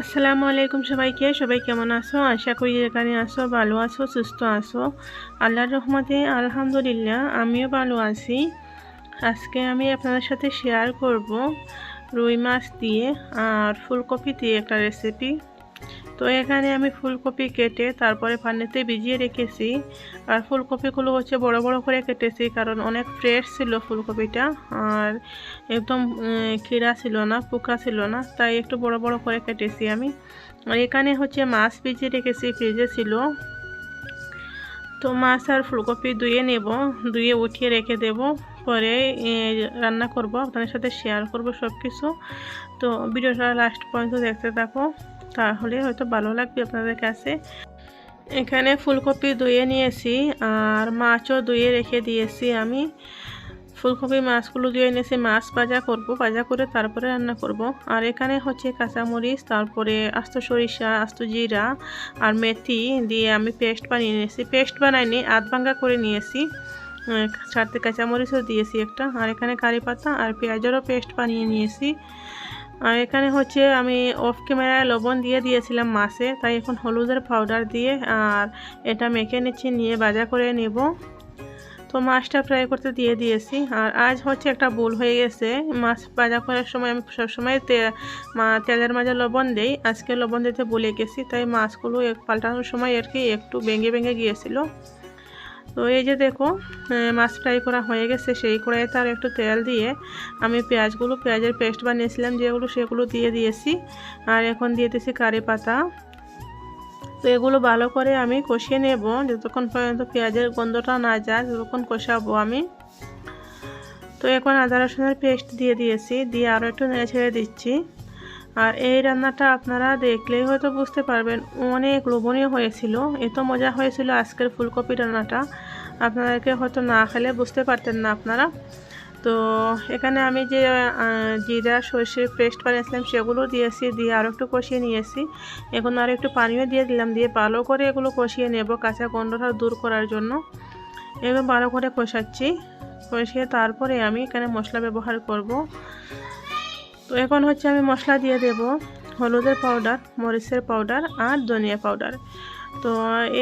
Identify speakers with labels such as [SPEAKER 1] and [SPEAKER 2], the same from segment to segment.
[SPEAKER 1] আসসালামু আলাইকুম সবাইকে। সবাই কেমন আছো? আশা করি যেখানে আসো ভালো আছো, সুস্থ আছো। আল্লাহর রহমতে আলহামদুলিল্লাহ, আমিও ভালো আছি। আজকে আমি আপনাদের সাথে শেয়ার করব রুই মাছ দিয়ে আর ফুলকপি দিয়ে একটা রেসিপি তো এখানে আমি ফুলকপি কেটে তারপরে পানিতে ভিজিয়ে রেখেছি। আর ফুলকপিগুলো হচ্ছে বড় বড় করে কেটেছি কারণ অনেক ফ্রেশ ছিল ফুলকপিটা। আর একদম খিরা ছিল না, পোকা ছিল না, তাই একটু বড় বড় করে কেটেছি আমি। আর এখানে হচ্ছে মাছ ভিজিয়ে রেখেছি, ফ্রিজে ছিল। তো মাছ আর ফুলকপি ধুয়ে নেব, ধুয়ে উঠিয়ে রেখে দেব। পরে রান্না করব, আপনাদের সাথে শেয়ার করব সব কিছু তো ভিডিওটা লাস্ট পর্যন্ত দেখতে থাকো। তাহলে হয়তো ভালো লাগবে আপনাদের কাছে। এখানে ফুলকপি ধুয়ে নিয়েছি আর মাছও ধুয়ে রেখে দিয়েছি আমি। ফুলকপি মাছগুলো ধুয়ে নিয়েছি, মাছ ভাজা করব, ভাজা করে তারপরে রান্না করব। আর এখানে হচ্ছে কাঁচামরিচ, তারপরে আস্ত সরিষা, আস্ত জিরা আর মেথি দিয়ে আমি পেস্ট বানিয়ে নিয়েছি। পেস্ট বানাইনি আধ ভাঙ্গা করে নিয়েছি। চারটে কাঁচামরিচও দিয়েছি একটা। আর এখানে কারি পাতা আর পেঁয়াজেরও পেস্ট বানিয়ে নিয়েছি। আর এখানে হচ্ছে আমি অফ ক্যামেরায় লবণ দিয়ে দিয়েছিলাম মাছে, তাই এখন হলুদের পাউডার দিয়ে আর এটা মেখে নিচ্ছি, নিয়ে ভাজা করে নেব। তো মাছটা ফ্রাই করতে দিয়ে দিয়েছি। আর আজ হচ্ছে একটা ভুল হয়ে গেছে। মাছ ভাজা করার সময় আমি সবসময় তেলের মাঝে লবণ দেই। আজকে লবণ দিতে ভুলে গেছি, তাই মাছগুলো পাল্টানোর সময় আর কি একটু ভেঙে ভেঙে গিয়েছিল। তো এই যে দেখো মাছ ফ্রাই করা হয়ে গেছে, সেই কড়াইতে আর একটু তেল দিয়ে আমি পেঁয়াজগুলো, পেঁয়াজের পেস্ট বানিয়েছিলাম, যেগুলো সেগুলো দিয়ে দিয়েছি। আর এখন দিয়ে দিয়েছি কারি পাতা। তো এগুলো ভালো করে আমি কষিয়ে নেব, যতক্ষণ পর্যন্ত পেঁয়াজের গন্ধটা না যায়, ততক্ষণ কষাবো আমি। তো এখন আদা রসুনের পেস্ট দিয়ে দিয়েছি, দিয়ে আরও একটু নেড়ে ছেড়ে দিচ্ছি। আর এই রান্নাটা আপনারা দেখলেই হয়তো বুঝতে পারবেন, অনেক লোভনীয় হয়েছিল। এত মজা হয়েছিল আজকের ফুলকপি রান্নাটা। আপনাদেরকে হয়তো না খেলে বুঝতে পারতেন না আপনারা। তো এখানে আমি যে জিরা, সর্ষের পেস্ট বানিয়েছিলাম, সেগুলো দিয়েছি, দিয়ে আরও একটু কষিয়ে নিয়েছি। এখন আরও একটু পানিও দিয়ে দিলাম, দিয়ে ভালো করে এগুলো কষিয়ে নেব কাঁচা গন্ধটা দূর করার জন্য। এবার ভালো করে কষাচ্ছি। কষিয়ে তারপরে আমি এখানে মশলা ব্যবহার করব। তো এখন হচ্ছে আমি মশলা দিয়ে দেব হলুদের পাউডার মরিচের পাউডার আর ধনিয়া পাউডার তো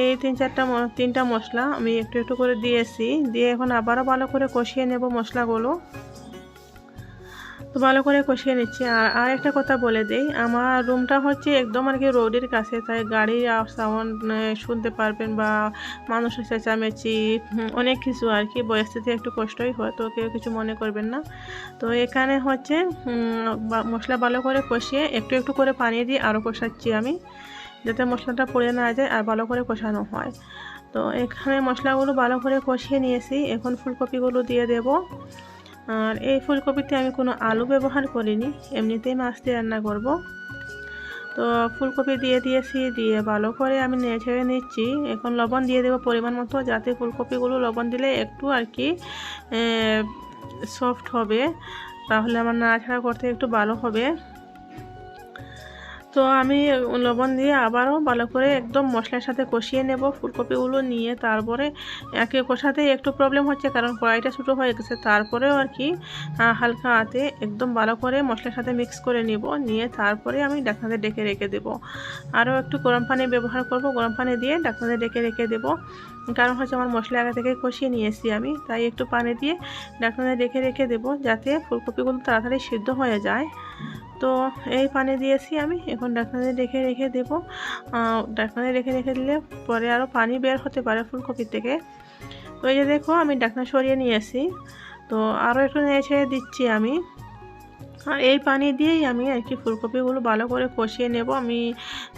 [SPEAKER 1] এই তিন চারটা তিনটা মশলা আমি একটু একটু করে দিয়েছি। দিয়ে এখন আবারও ভালো করে কষিয়ে নেব মশলাগুলো। তো ভালো করে কষিয়ে নিচ্ছি। আর আর একটা কথা বলে দেই, আমার রুমটা হচ্ছে একদম আর কি রোডের কাছে, তাই গাড়ির সাউন্ড শুনতে পারবেন বা মানুষের চেঁচামেচি অনেক কিছু আর কি বয়সতে একটু কষ্টই হয়, তো কেউ কিছু মনে করবেন না। তো এখানে হচ্ছে মশলা ভালো করে কষিয়ে একটু একটু করে পানি দিয়ে আরও কষাচ্ছি আমি, যাতে মশলাটা পড়ে না যায় আর ভালো করে কষানো হয়। তো এখানে মশলাগুলো ভালো করে কষিয়ে নিয়েছি, এখন ফুলকপিগুলো দিয়ে দেব। আর এই ফুলকপিতে আমি কোনো আলু ব্যবহার করিনি, এমনিতেই মাছ দিয়ে রান্না করব। তো ফুলকপি দিয়ে দিয়েছি, দিয়ে ভালো করে আমি নেড়ে ছেড়ে নিচ্ছি। এখন লবণ দিয়ে দেবো পরিমাণ মতো, যাতে ফুলকপিগুলো লবণ দিলে একটু আর কি সফট হবে। তাহলে আমার নাড়াছাড়া করতে একটু ভালো হবে। তো আমি লবণ দিয়ে আবারও ভালো করে একদম মশলার সাথে কষিয়ে নেব। ফুলকপিগুলো নিয়ে তারপরে একে কষাতে একটু প্রবলেম হচ্ছে কারণ কড়াইটা ছোটো হয়ে গেছে। তারপরেও আর কি হালকা হাতে একদম ভালো করে মশলার সাথে মিক্স করে নিব। নিয়ে তারপরে আমি ডাকনাতে ডেকে রেখে দেব। আরও একটু গরম পানি ব্যবহার করব। গরম পানি দিয়ে ডাকনাতে ডেকে রেখে দেব। কারণ হচ্ছে আমার মশলা আগে থেকে কষিয়ে নিয়েছি আমি, তাই একটু পানি দিয়ে ডাকনাতে ডেকে রেখে দেব যাতে ফুলকপিগুলো তাড়াতাড়ি সিদ্ধ হয়ে যায়। তো এই পানি দিয়েছি আমি। এখন ডাকনাতে রেখে রেখে দেবো। ডাকনাতে রেখে রেখে দিলে পরে আরও পানি বের হতে পারে ফুলকপির থেকে। তো এই যে দেখো, আমি ডাকনা সরিয়ে নিয়েছি তো আরও একটু নেড়ে ছেড়ে দিচ্ছি আমি। আর এই পানি দিয়েই আমি আর কি ফুলকপিগুলো ভালো করে কষিয়ে নেব। আমি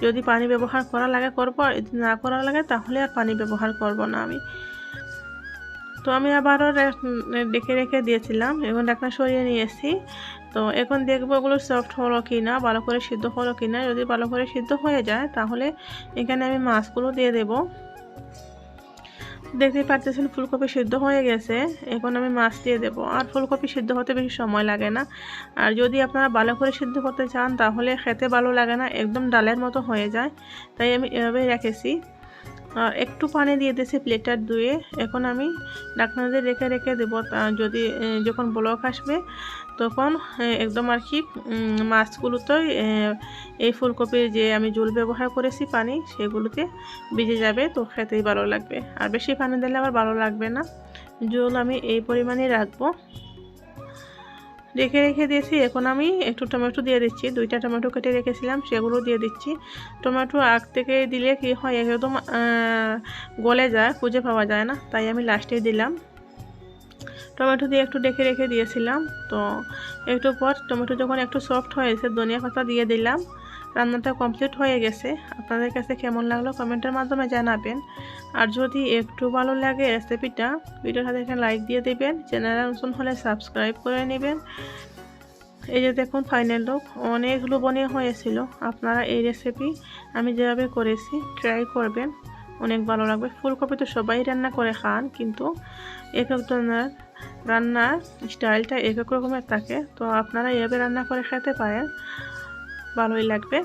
[SPEAKER 1] যদি পানি ব্যবহার করা লাগে করব, আর যদি না করা লাগে তাহলে আর পানি ব্যবহার করব না আমি। তো আমি আবারও ডেকে রেখে দিয়েছিলাম। এখন ডাকনা সরিয়ে নিয়েছি তো এখন দেখব ওগুলো সফট হলো কি না ভালো করে সিদ্ধ হলো কি না যদি ভালো করে সিদ্ধ হয়ে যায়, তাহলে এখানে আমি মাছগুলো দিয়ে দেব। দেখতে পারতেছেন ফুলকপি সিদ্ধ হয়ে গেছে। এখন আমি মাছ দিয়ে দেব। আর ফুলকপি সিদ্ধ হতে বেশি সময় লাগে না। আর যদি আপনারা ভালো করে সিদ্ধ করতে চান, তাহলে খেতে ভালো লাগে না। একদম ডালের মতো হয়ে যায়। তাই আমি এভাবেই রেখেছি। একটু পানি দিয়ে দিয়েছি প্লেটার ধুয়ে। এখন আমি ঢাকনা দিয়ে রেখে রেখে দেবো। যদি যখন ব্লক আসবে তখন একদম আর কি উম, মাছগুলোতে এই ফুলকপির যে আমি জল ব্যবহার করেছি পানি সেগুলোতে ভিজে যাবে। তো খেতেই ভালো লাগবে। আর বেশি পানি দিলে আবার ভালো লাগবে না। জল আমি এই পরিমাণে রাখব। রেখে রেখে দিয়েছি। এখন আমি একটু টমেটো দিয়ে দিচ্ছি। দুইটা টমেটো কেটে রেখেছিলাম, সেগুলো দিয়ে দিচ্ছি। টমেটো আগ থেকে দিলে কি হয়, একদম গলে যায়, খুঁজে পাওয়া যায় না। তাই আমি লাস্টে দিলাম। টমেটো দিয়ে একটু ডেকে রেখে দিয়েছিলাম। তো একটু পর টমেটো যখন একটু সফট হয়েছে, ধনিয়া পাতা দিয়ে দিলাম। রান্নাটা কমপ্লিট হয়ে গেছে। আপনাদের কাছে কেমন লাগল কমেন্টের মাধ্যমে জানাবেন। আর যদি একটু ভালো লাগে রেসিপিটা, ভিডিওর সাথে এখানে লাইক দিয়ে দেবেন। চ্যানেল নতুন হলে সাবস্ক্রাইব করে নেবেন। এই যে দেখুন, ফাইনাল লুক। অনেক লোভনীয় হয়েছিল। আপনারা এই রেসিপি আমি যেভাবে করেছি, ট্রাই করবেন। অনেক ভালো লাগবে। ফুলকপি তো সবাই রান্না করে খান, কিন্তু এক একজনের রান্নার স্টাইলটা এক এক রকমের থাকে। তো আপনারা এভাবে রান্না করে খেতে পারেন। ভালোই লাগবে।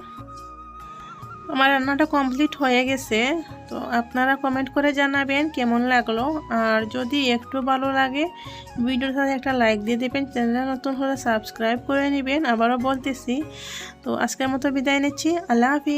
[SPEAKER 1] আমার রান্নাটা কমপ্লিট হয়ে গেছে। তো আপনারা কমেন্ট করে জানাবেন কেমন লাগল। আর যদি একটু ভালো লাগে, ভিডিওর সাথে একটা লাইক দিয়ে দেবেন, চ্যানেলে নতুন হলে সাবস্ক্রাইব করে নেবেন। আবারও বলতেছি। তো আজকের মতো বিদায় নিচ্ছি। আল্লাহ হাফিজ।